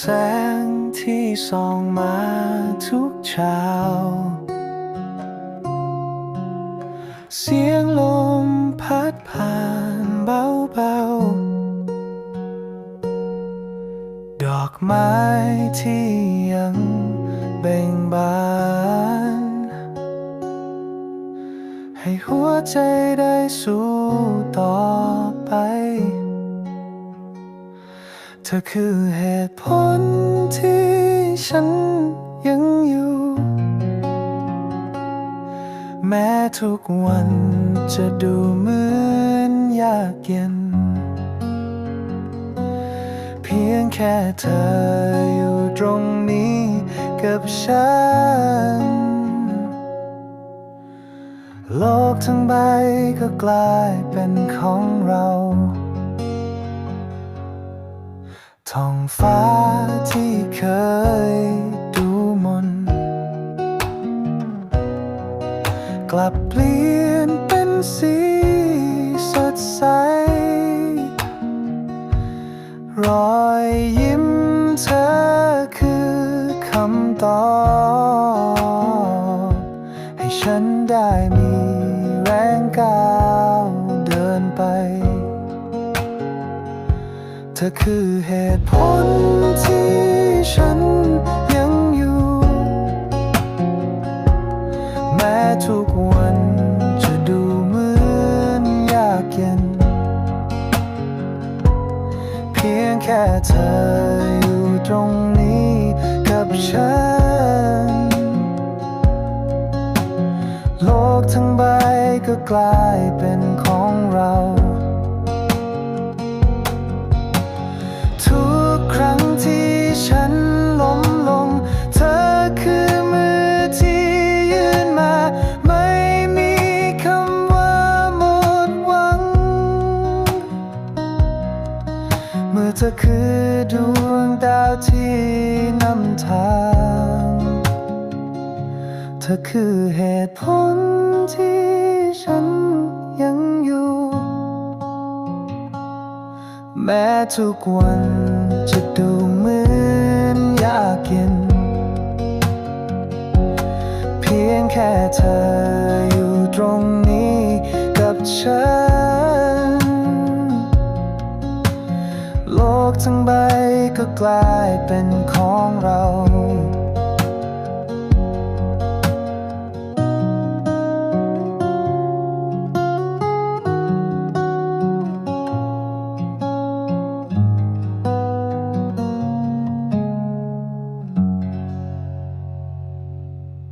แสงที่ส่องมาทุกเช้า เสียงลมพัดผ่านเบาๆ ดอกไม้ที่ยังเบ่งบาน ให้หัวใจได้สู้ต่อไป เธอคือเหตุผลที่ฉันยังอยู่ แม้ทุกวันจะดูเหมือนยากเย็น เพียงแค่เธออยู่ตรงนี้กับฉัน โลกทั้งใบก็กลายเป็นของเรา ท้องฟ้าที่เคยดูมน กลับเปลี่ยนเป็นสีสดใส รอยยิ้มเธอคือคำตอบ ให้ฉันได้มีแรงก้าวเดินไป เธอคือเหตุผลที่ฉันยังอยู่ แม้ทุกวันจะดูเหมือนยากเย็น เพียงแค่เธออยู่ตรงนี้กับฉัน โลกทั้งใบก็กลายเป็นของเรา เธอคือดวงดาวที่นำทาง เธอคือเหตุผลที่ฉันยังอยู่ แม้ทุกวันจะดูเหมือนยากเย็น เพียงแค่เธออยู่ตรงนี้กับฉัน ทั้งใบก็กลายเป็นของเรา